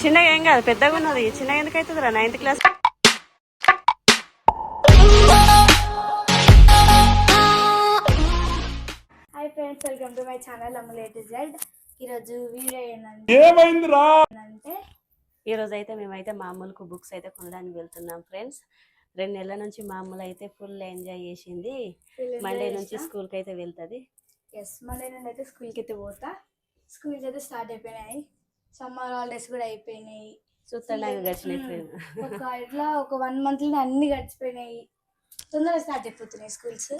చిన్నగా ఏం కాదు పెద్దగా ఉన్నది. చిన్నగా ఎందుకు అవుతుందిరా ninth class hi friends welcome to my channel అమ్మ లేట్ జెడ్ ఈరోజు వీడియో ఏంటంటే అంటే ఈ రోజు అయితే మేమైతే మామూలుకు బుక్స్ అయితే కొనడానికి వెళ్తున్నాం ఫ్రెండ్స్ రెండు నెలల నుంచి మామూలు అయితే ఫుల్ ఎంజాయ్ చేసింది. మండే నుంచి స్కూల్కి అయితే వెళ్తుంది. ఎస్ మండే నుండి అయితే స్కూల్కి అయితే పోతా. స్కూల్స్ అయితే స్టార్ట్ అయిపోయినాయి. సమ్మర్ హాలిడేస్ కూడా అయిపోయినాయి. గడిచినాయి ఫ్రెండ్ ఒక ఇట్లా ఒక వన్ మంత్లో అన్ని గడిచిపోయినాయి. తొందరగా స్టార్ట్ అయిపోతున్నాయి స్కూల్స్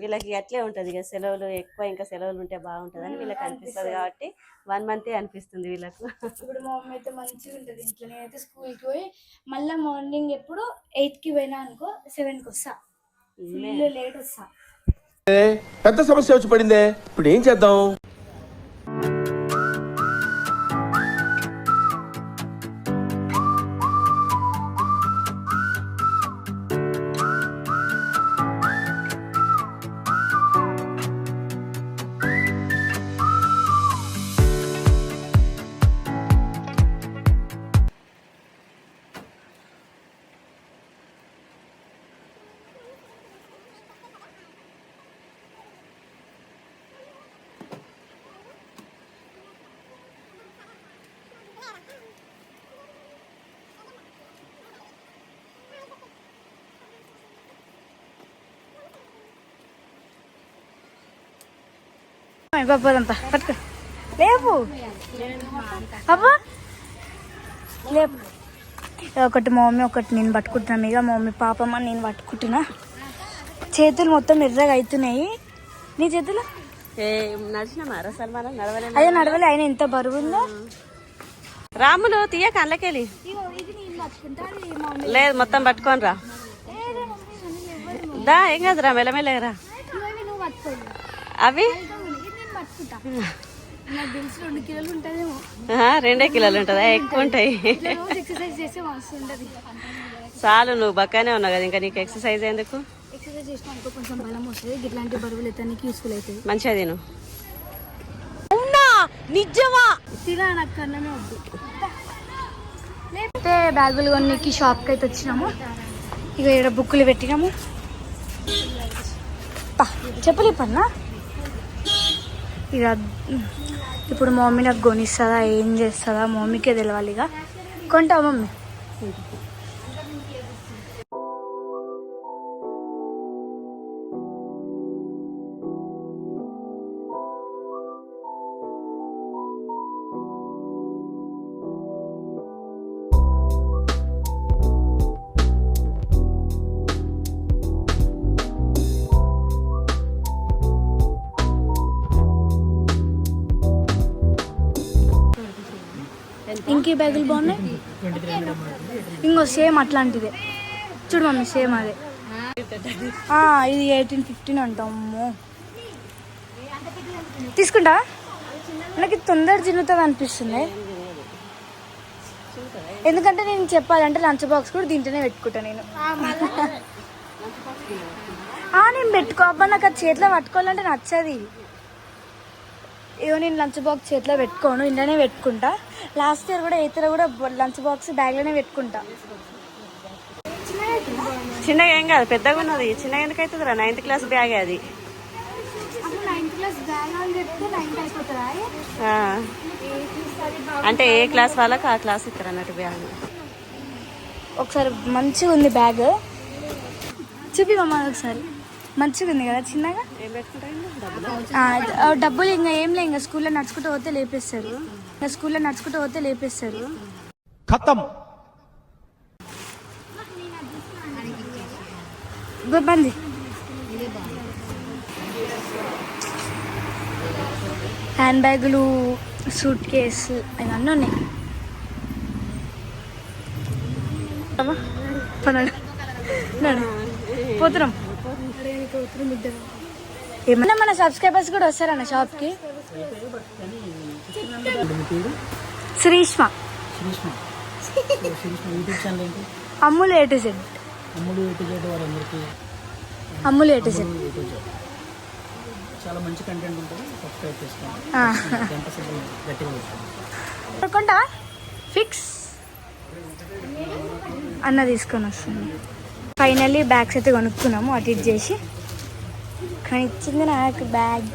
వీళ్ళకి అట్లే ఉంటది ఇక సెలవులు ఎక్కువ ఇంకా సెలవులు ఉంటే బాగుంటది అని వీళ్ళకి అనిపిస్తుంది కాబట్టి వన్ మంతే అనిపిస్తుంది వీళ్ళకు. ఇప్పుడు మా మమ్మీ అయితే మంచిగా ఉంటుంది ఇంట్లో నేనైతే స్కూల్కి పోయి మళ్ళీ మార్నింగ్ ఎప్పుడు ఎయిట్కి పోయినా అనుకో సెవెన్కి వస్తా. ఫుల్ లేట్ వస్తా. పెద్ద సమస్య వచ్చి పడిందే. ఇప్పుడు ఏం చేద్దాం? పట్టుకో. లేపు. అబ్బా లేపు. ఒకటి మా మమ్మీ ఒకటి నేను పట్టుకుంటున్నా. ఇక మా మమ్మీ పాపమ్మ నేను పట్టుకుంటున్నా. చేతులు మొత్తం ఎర్రగా అవుతున్నాయి. నీ చేతులు? అదే నడవలే. ఆయన ఎంత బరువు ఉందో? రాములు తీయ కళ్ళకెళ్ళి. లేదు మొత్తం పట్టుకొని రా. దా ఏం కాదురా పట్టుకోదు అవి? రెండు కిలోలు ఉంటుందా? ఎక్కువ ఉంటాయి. చాలు నువ్వు బక్కనే ఉన్నావు కదా ఇంకా నీకు ఎక్సర్సైజ్ ఎందుకు? మంచిగా తిను. నిజమా? లేకపోతే బ్యాగులు కొన్నికి షాప్కి అయితే వచ్చినాము. ఇక ఇక్కడ బుక్కులు పెట్టినాము. పా చెప్పులు పన్నా ఇక ఇప్పుడు మమ్మీ నాకు కొనిస్తుందా ఏం చేస్తుందా మమ్మీకే తెలవాలి ఇక. కొంటా మమ్మీ? ఇంకే బ్యాగులు బాగున్నాయి? ఇంకో సేమ్ అట్లాంటిదే. చూడు మమ్మీ సేమ్ అదే. ఇది ఎయిటీన్ ఫిఫ్టీన్ అంటాము తీసుకుంటా? నాకు తొందర చిన్నుతుంది అనిపిస్తుంది. ఎందుకంటే నేను చెప్పాలంటే లంచ్ బాక్స్ కూడా దీంట్లోనే పెట్టుకుంటా నేను. నేను పెట్టుకో. అబ్బా నాకు అది చేతిలో పట్టుకోవాలంటే నచ్చది. ఏవో నేను లంచ్ బాక్స్ చేతిలో పెట్టుకోను ఇంట్లోనే పెట్టుకుంటా. లాస్ట్ ఇయర్ కూడా ఎయిత్ కూడా లంచ్ బాక్స్ బ్యాగ్లోనే పెట్టుకుంటా. చిన్నగా ఏం కాదు పెద్దగా ఉన్నది. చిన్నగా ఎందుకు అవుతుందిరా నైన్త్ క్లాస్ బ్యాగ్ అది. అంటే ఏ క్లాస్ వాళ్ళకి ఆ క్లాస్ ఇస్తారు అన్నట్టు బ్యాగ్ ఒకసారి మంచిగా ఉంది బ్యాగ్ చూపి మమ్మ ఒకసారి. మంచిగా ఉంది కదా చిన్నగా? ఏం పెట్టుకుంటారు? డబ్బులు ఇంకా ఏం లే ఇంకా స్కూల్లో నడుచుకుంటూ పోతే లేపేస్తారు. ఇంకా స్కూల్లో నడుచుకుంటూ పోతే లేపేస్తారు. ఖతం. బంది హ్యాండ్ బ్యాగులు సూట్ కేసు ఇవన్నీ ఉన్నాయి. నడు. పోతున్నాం. ఏమన్నా మన సబ్స్క్రైబర్స్ కూడా వస్తారన్న షాప్కి? Sreeshma. Ammulu A to Z వారందరికీ. Ammulu A to Z YouTube చాలా మంచి కంటెంట్ ఉంటుంది. సబ్స్క్రైబ్ చేసుకోండి. ఫిక్స్ అన్న తీసుకొని వస్తుంది. ఫైనల్లీ బ్యాగ్స్ అయితే కొనుక్కున్నాము. అటు ఇటు చేసి. కానీ ఇచ్చింది నాకు బ్యాగ్.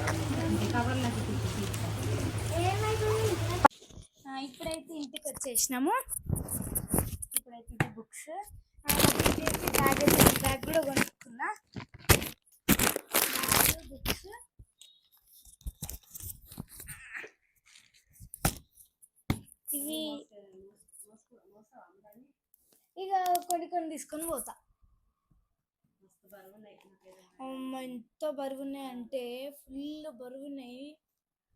ఇప్పుడైతే ఇంటికి వచ్చేసినాము. ఇప్పుడైతే ఇది బుక్స్. బ్యాగ్ బ్యాగ్ కూడా కొనుక్కున్నా. బుక్స్ ఇవి ఇక కొన్ని కొన్ని తీసుకొని పోతా. ఎంత బరువు ఉన్నాయంటే ఫుల్ బరువు ఉన్నాయి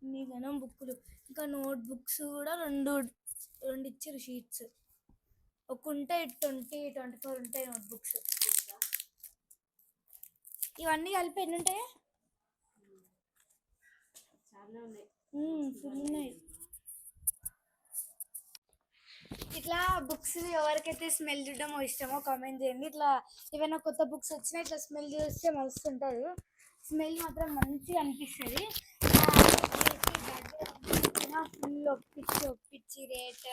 మీ గణం బుక్కులు. ఇంకా నోట్ బుక్స్ కూడా రెండు రెండు ఇచ్చారు షీట్స్. ఒక ఉంటాయి ట్వంటీ ట్వంటీ ఫోర్ ఉంటాయి నోట్ బుక్స్ ఇవన్నీ కలిపి ఎన్ని ఉంటాయి? ఫుల్ ఉన్నాయి. ఇట్లా బుక్స్ ఎవరికైతే స్మెల్ చూడడమో ఇష్టమో కామెంట్ చేయండి. ఇట్లా ఏమైనా కొత్త బుక్స్ వచ్చినా ఇట్లా స్మెల్ చూస్తే మస్తు ఉంటుంది స్మెల్ మాత్రం మంచిగా అనిపిస్తుంది. ఫుల్ ఒప్పించి ఒప్పించి రేట్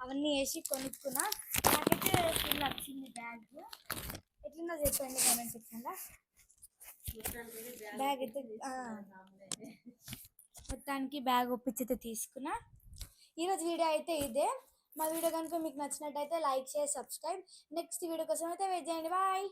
అవన్నీ వేసి కొనుక్కున్నా. నాకైతే ఫుల్ నచ్చింది బ్యాగ్. ఎట్లుందో చెప్పండి కామెంట్ చెప్పండి బ్యాగ్ అయితే మొత్తానికి బ్యాగ్ ఒప్పించి అయితే తీసుకున్నా. ఈరోజు వీడియో అయితే ఇదే. మా వీడియో కనుక మీకు నచ్చినట్టయితే లైక్ చేసి సబ్స్క్రైబ్. నెక్స్ట్ వీడియో కోసం అయితే వెయిట్ చేయండి. బాయ్.